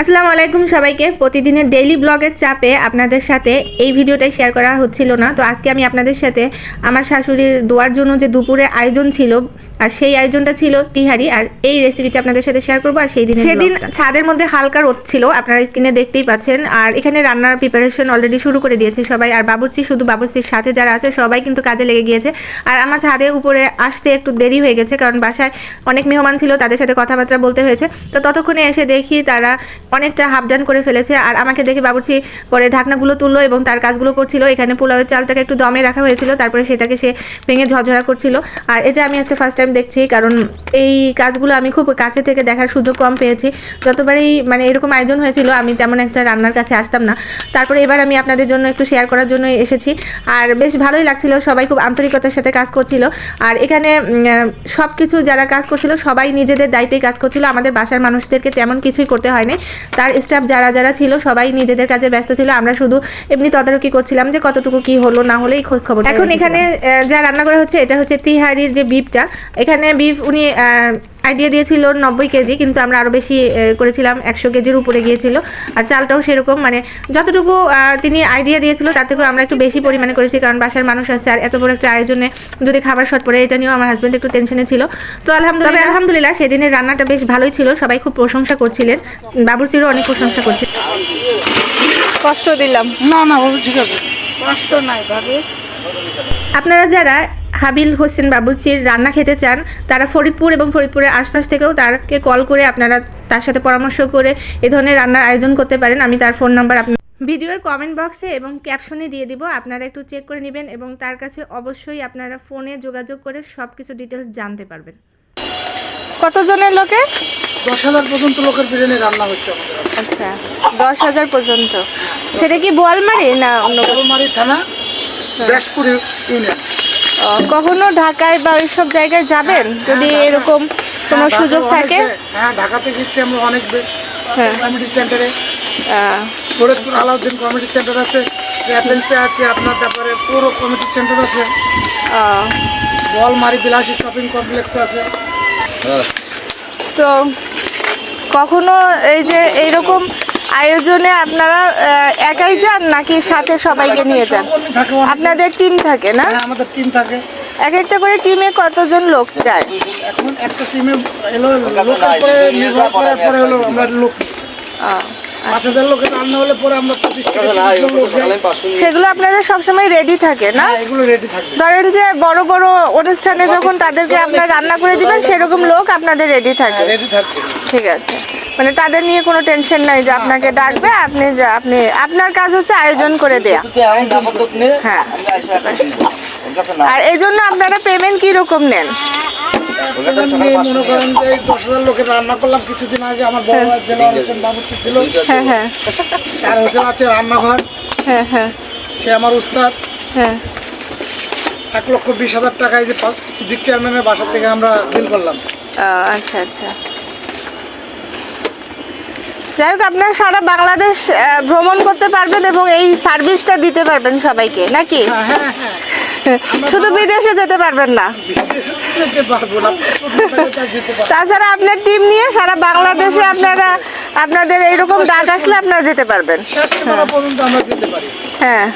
আসসালামু আলাইকুম সবাইকে। প্রতিদিনের ডেইলি ব্লগের চাপে আপনাদের সাথে এই ভিডিওটাই শেয়ার করা হচ্ছিল না। তো আজকে আমি আপনাদের সাথে আমার শাশুড়ির দোয়ার জন্য যে দুপুরে আয়োজন ছিল আর সেই আয়োজনটা ছিল তিহারি। আর এই রেসিপিটা আপনাদের সাথে শেয়ার করব আর সেই দিন সেদিন ছাদের মধ্যে হালকা রোদ ছিল আপনারা স্ক্রিনে দেখতেই পাচ্ছেন। আর এখানে রান্নার প্রিপারেশন অলরেডি শুরু করে দিয়েছে সবাই। আর বাবুর্চি শুধু বাবুর্চির সাথে যারা আছে সবাই কিন্তু কাজে লেগে গিয়েছে। আর আমার ছাদে উপরে আসতে একটু দেরি হয়ে গেছে কারণ বাসায় অনেক মেহমান ছিল তাদের সাথে কথাবার্তা বলতে হয়েছে। তো ততক্ষণে এসে দেখি তারা অনেকটা হাফ ডান করে ফেলেছে। আর আমাকে দেখে বাবুর্চি পরে ঢাকনাগুলো তুললো এবং তার কাজগুলো করছিল। এখানে পোলাওয়ের চালটাকে একটু দমে রাখা হয়েছিল তারপরে সেটাকে সে ভেঙে ঝরঝরা করছিল। আর এটা আমি আজকে ফার্স্ট টাইম দেখছি কারণ এই কাজগুলো আমি খুব কাছে থেকে দেখার সুযোগ কম পেয়েছি। যতবারই মানে এরকম আয়োজন হয়েছিল আমি তেমন একটা রান্নার কাছে আসতাম না। তারপরে এবার আমি আপনাদের জন্য একটু শেয়ার করার জন্য এসেছি। আর বেশ ভালোই লাগছিল সবাই খুব আন্তরিকতার সাথে কাজ করছিল। আর এখানে সব কিছু যারা কাজ করছিল সবাই নিজেদের দায়িত্বেই কাজ করছিল। আমাদের বাসার মানুষদেরকে তেমন কিছুই করতে হয়নি। তার স্টাফ যারা যারা ছিল সবাই নিজেদের কাজে ব্যস্ত ছিল। আমরা শুধু এমনি তদারকি করছিলাম যে কতটুকু কি হলো না হলেই খোঁজ খবর এখন এখানে যা রান্না করা হচ্ছে এটা হচ্ছে তিহারির যে বিফটা এখানে বিফ উনি আইডিয়া দিয়েছিল নব্বই কেজি কিন্তু আমরা আরও বেশি করেছিলাম একশো কেজির উপরে গিয়েছিল। আর চালটাও সেরকম মানে যতটুকু তিনি আইডিয়া দিয়েছিল তার থেকেও আমরা একটু বেশি পরিমাণে করেছি কারণ বাসার মানুষ আছে আর এত বড় একটা আয়োজনে যদি খাবার শর্ট পড়ে এটা নিয়েও আমার হাজব্যান্ড একটু টেনশনে ছিল। তো আলহামদুলিল্লাহ আলহামদুলিল্লাহ সেদিনের রান্নাটা বেশ ভালোই ছিল সবাই খুব প্রশংসা করছিলেন। বাবুর্চিরও অনেক প্রশংসা করছে। কষ্ট দিলাম। না না ঠিক আছে। কষ্ট নাই ভাবি আপনারা যারা হাবিল হোসেন বাবুর্চির রান্না খেতে চান তারা ফরিদপুর এবং ফরিদপুরের আশপাশ থেকেও তারকে কল করে আপনারা তার সাথে পরামর্শ করে এ ধরনের রান্নার আয়োজন করতে পারেন। আমি তার ফোন নাম্বার আপনার ভিডিওর কমেন্ট বক্সে এবং ক্যাপশনে দিয়ে দিব। আপনারা একটু চেক করে নেবেন এবং তার কাছে অবশ্যই আপনারা ফোনে যোগাযোগ করে সব কিছু ডিটেলস জানতে পারবেন। কতজনের লোকের? দশ হাজার পর্যন্ত লোকের বিরিয়ানি রান্না হচ্ছে আমাদের আচ্ছা দশ হাজার পর্যন্ত। সেটা কি বোয়ালমারি না অন্য গোলমারি থানা ব্যাসপুর ইউনিয়ন। কখনো ঢাকায় বা ওইসব জায়গায় যাবেন? যদি হ্যাঁ, এরকম কোনো হ্যাঁ, সুযোগ থাকে? হ্যাঁ ঢাকাতে গেছি আমরা অনেক হ্যাঁ। কমিটি সেন্টারে ফরিদপুর আলাউদ্দিন কমিটি সেন্টার আছে অ্যাপেলসে আছে আপনার তারপরে পৌর কমিটি সেন্টার আছে। বলমারি বিলাসী শপিং কমপ্লেক্স আছে। তো কখনো এই যে এইরকম আয়োজনে আপনারা একাই যান নাকি সাথে সবাইকে নিয়ে যান। আপনাদের টিম থাকে না? হ্যাঁ, আমাদের টিম থাকে। এক একটা করে টিমে কতজন লোক যায়? এখন একটা টিমে এলো লোক পরে নির্ভর করার পরে হলো আমরা লোক। লোকের রান্না হলে পরে আমরা সেগুলো আপনাদের সবসময় রেডি থাকে না? হ্যাঁ, এগুলো রেডি থাকবে। ধরেন যে বড় বড় অনুষ্ঠানে যখন তাদেরকে আপনার রান্না করে দিবেন সেরকম লোক আপনাদের রেডি থাকে। রেডি থাকবে। ঠিক আছে। মানে তাদের নিয়ে কোনো টেনশন নাই যে আপনাকে ডাকবে আপনি যা আপনি আপনার কাজ হচ্ছে আয়োজন করে দেয়া। হ্যাঁ আর এই জন্য আপনারা পেমেন্ট কি রকম নেন? মনে করেন যে দশ হাজার লোকের রান্না করলাম কিছুদিন আগে আমার বড় ভাই দেলোয়ার হোসেন বাবুর্চি ছিল। হ্যাঁ হ্যাঁ। তার হোটেল আছে রান্নাঘর। হ্যাঁ হ্যাঁ। সে আমার উস্তাদ। হ্যাঁ। এক লক্ষ বিশ হাজার টাকায় যে সিদ্দিক চেয়ারম্যানের বাসা থেকে আমরা বিল করলাম। আচ্ছা আচ্ছা। যাই হোক আপনারা সারা বাংলাদেশ ভ্রমণ করতে পারবেন এবং এই সার্ভিসটা দিতে পারবেন সবাইকে নাকি? হ্যাঁ হ্যাঁ হ্যাঁ। শুধু বিদেশে যেতে পারবেন না। তাছাড়া আপনার টিম নিয়ে সারা বাংলাদেশে আপনারা আপনাদের এইরকম ডাক আসলে আপনারা যেতে পারবেন। হ্যাঁ।